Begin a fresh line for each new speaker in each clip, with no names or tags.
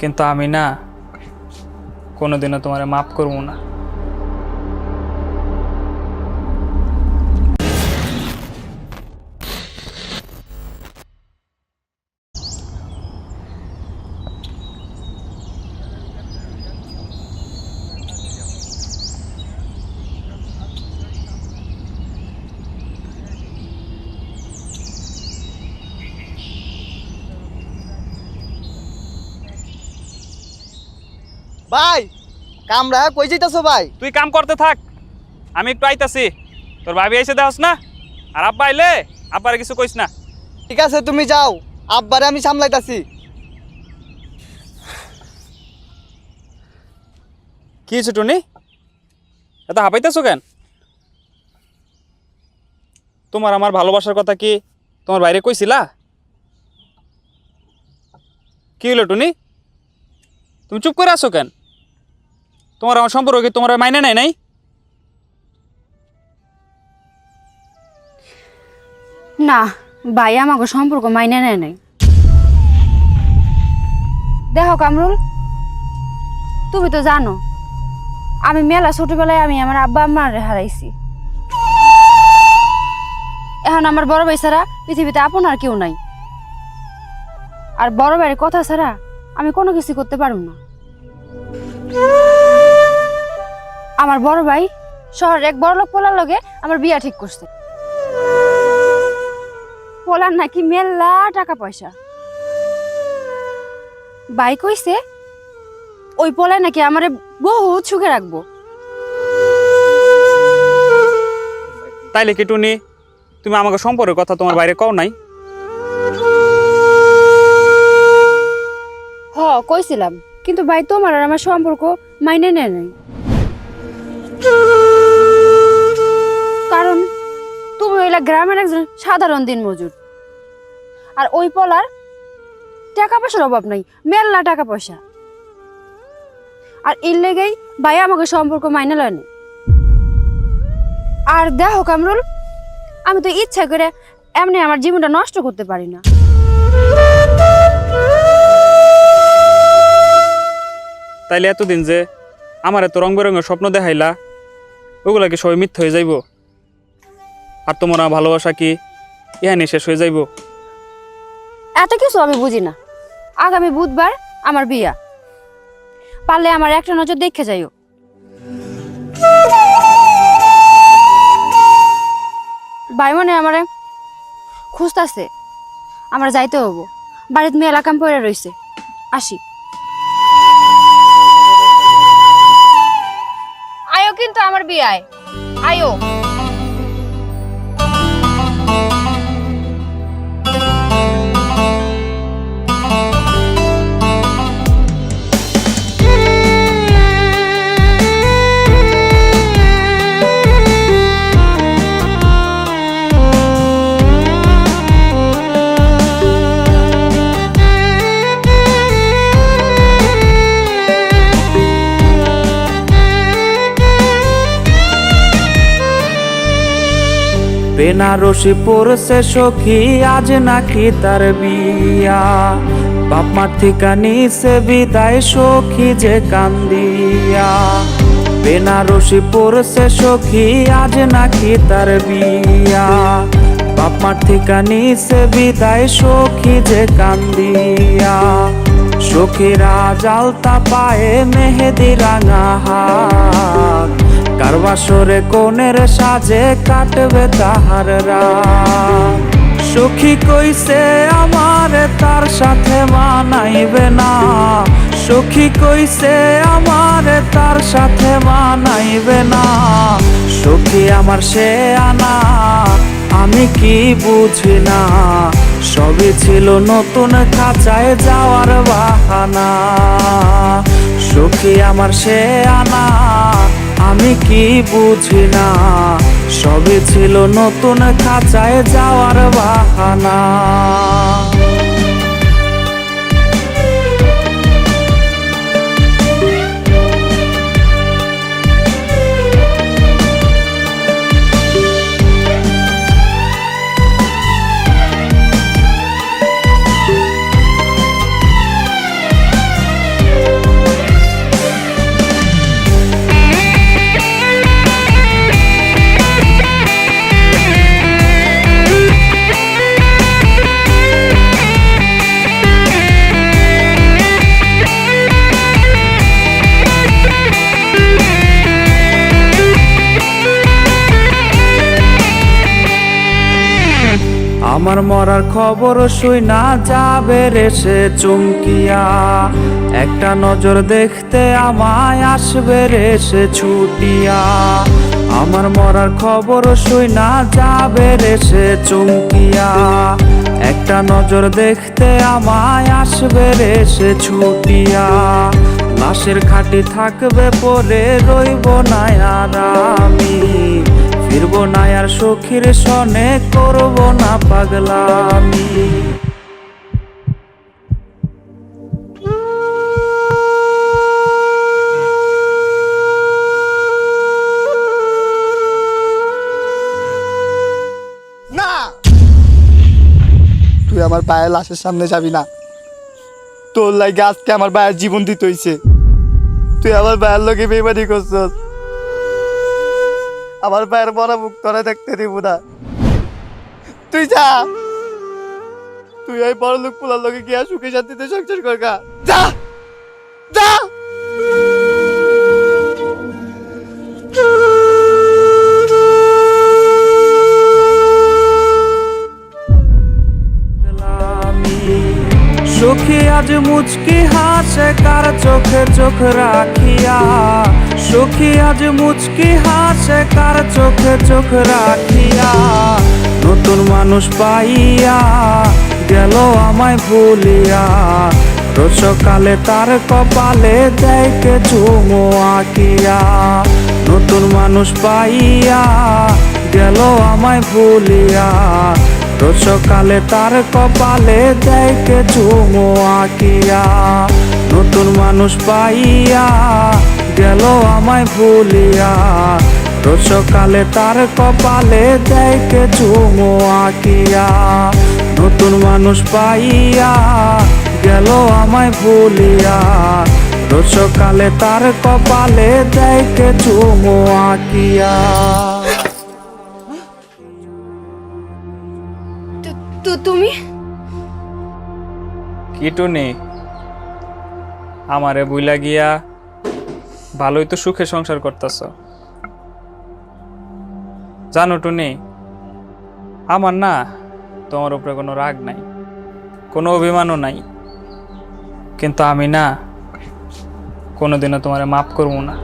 কিন্তু আমি না কোনোদিনও তোমার মাফ করব না।
ভাই কামরা কই যাইতাছো ভাই?
তুই কাম করতে থাক আমি একটু আইতাছি। তোর ভাবি এসে দেওয়াস না? আর আব্বা আইলে আব্বারে কিছু কইস না।
ঠিক আছে তুমি যাও আব্বারে আমি সামলাইতাছি।
কি হয়েছে টুনি? এত হাঁপাইতেছো কেন? তোমার আমার ভালোবাসার কথা কি তোমার বাইরে কইছিলা? কি হলো টুনি? তুমি চুপ করে আসো কেন? তোমার আমার সম্পর্কে তোমার মাইনে নেয় নাই?
না, ভাই আমাকে সম্পর্ক মাইনে নেয় নাই। দেখো কামরুল, তুমি তো জানো, আমি মেলা ছোটবেলায় আমি আমার আব্বা আম্মার হারাইছি। এখন আমার বড় ভাই ছাড়া পৃথিবীতে আপন আর কেউ নাই। আর বড় ভাইয়ের কথা ছাড়া আমি কোনো কিছু করতে পারব না। আমার বড় ভাই শহরের এক বড় লোক পোলার লগে আমার বিয়া ঠিক করছে। পোলার নাকি মেলা টাকা পয়সা। ভাই কইছে ওই পোলায় নাকি আমারে বহুত সুখে রাখব।
তাইলে কি টুনি তুমি আমাকে সম্পর্কের কথা তোমার বাইরে কও নাই?
হ কইছিলাম কিন্তু ভাই তোমার আর আমার সম্পর্ক মাইনে নেয় নাই। হইলা গ্রামের একজন সাধারণ দিন মজুর আর ওই পলার টাকা পয়সার অভাব নাই মেলনা টাকা পয়সা। আর এর লেগেই ভাই আমাকে সম্পর্ক মাইনে লয়নি আর দেখো কামরুল, আমি তো ইচ্ছা করে এমনি আমার জীবনটা নষ্ট করতে পারি না।
তাইলে এতদিন যে আমার এত রং বেরঙের স্বপ্ন দেখাইলা ওগুলা কি সবাই মিথ্যা হয়ে যাইব। আর তোমার ভালোবাসা কি? ইহানি শেষ হয়ে যাইব।
এত কিছু আমি বুঝি না। আগামী বুধবার আমার বিয়া। পারলে আমার একটা নজর দেখে যাইও। ভাই মনে আমারে খুঁজতাছে। আমার যাইতে হব বাড়িতে মেয়ে এলাকাম পড়ে রইছে। আসি। আয়ো কিন্তু আমার বিয়ায়। আয়ো।
বেনারসি পড়ছে সখী আজ নাকি তার বিয়া। বাপ মার থেকে নিছে বিদায় সখী যে কান্দিয়া। বেনারসি পড়ছে সখী আজ নাকি তার বিয়া। বাপ মার থেকে নিছে বিদায় সখী যে কান্দিয়া। সখীরা জালতা পায়ে মেহেদি রাঙা হাত। কারবাসরে কোনের সাজে কাটবে তাহার রাত। সখী কইছে আমার, তার সাথে মানাইবে না। সখী কইছে আমার, তার সাথে মানাইবে না। সখী আমার সে আনা, আমি কি বুঝি না। সবই ছিল নতুন খাঁচায় যাওয়ার বাহানা। সখী আমার সে আনা আমি কি বুঝি না সবে ছিল নতুন খাঁচায় যাওয়ার বাহানা। আমার মরার খবর শুই না যাবে রে সে চুমকিয়া। একটা নজর দেখতে আমায় আসবে রে সে ছুটিয়া। আমার মরার খবর শুই না যাবে রে সে চুমকিয়া। একটা নজর দেখতে আমায় আসবে রে সে ছুটিয়া। লাশের খাটি থাকবে পরে রইব না আর আমি। ফিরবো না আর সখীর সনে করব না পাগলামি।
তুই আমার ভাইয়ের লাশের সামনে যাবি না। তোর লাগে আজকে আমার ভাইয়ের জীবন দিতে হইছে। তুই আমার ভাইয়ের লোকে বেমানি করছস। আমার পায়ের বড় মুখ তোরা দেখতে দিব না। তুই যা। তুই এই বড় লোক পোলার লোকে গিয়া সুখে শান্তিতে সংসার কর যা। যা।
আজ মুচকি হাসে কার চোখে চোখ রাখিয়া? সুখী আজ মুচকি হাসে কার চোখে চোখ রাখিয়া? নতুন মানুষ পাইয়া গেল আমায় ভুলিয়া। রোজ সকালে তার কপালে দেখে চুমো আঁকিয়া নতুন মানুষ পাইয়া গেল আমায় ভুলিয়া। রোজ সকালে তার কপালে দেখে চুমো আঁকিয়া নতুন মানুষ পাইয়া গেল আমায় ভুলিয়া। রোজ সকালে তার কপালে দেখে চুমো আঁকিয়া নতুন মানুষ পাইয়া গেল আমায় ভুলিয়া। রোজ সকালে তার কপালে দেখে চুমো আঁকিয়া
তো তুমি?
কি টুনি আমারে বুইলা গিয়া ভালোই তো সুখে সংসার করতেছ। জানো টুনি, আমার না তোমার উপরে কোনো রাগ নাই, কোনো অভিমানও নাই, কিন্তু আমি না কোনোদিনও তোমারে মাফ করব না।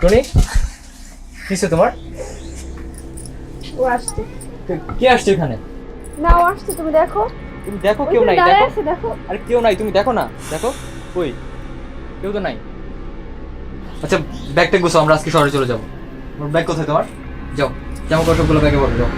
টনি কিসে তোমার?
ও আসছে।
কে আসছে এখানে?
না ও আসছে তুমি দেখো।
তুমি দেখো কেউ নাই দেখো।
দেখো।
আরে কেউ নাই তুমি দেখো না দেখো। ওই কেউ তো নাই। আচ্ছা ব্যাগটা গুছো আমরা আজকে শহরে চলে যাব। আমার ব্যাগ কোথায় তোমার? যাও জামা কাপড়গুলো ব্যাগে বলো যাও।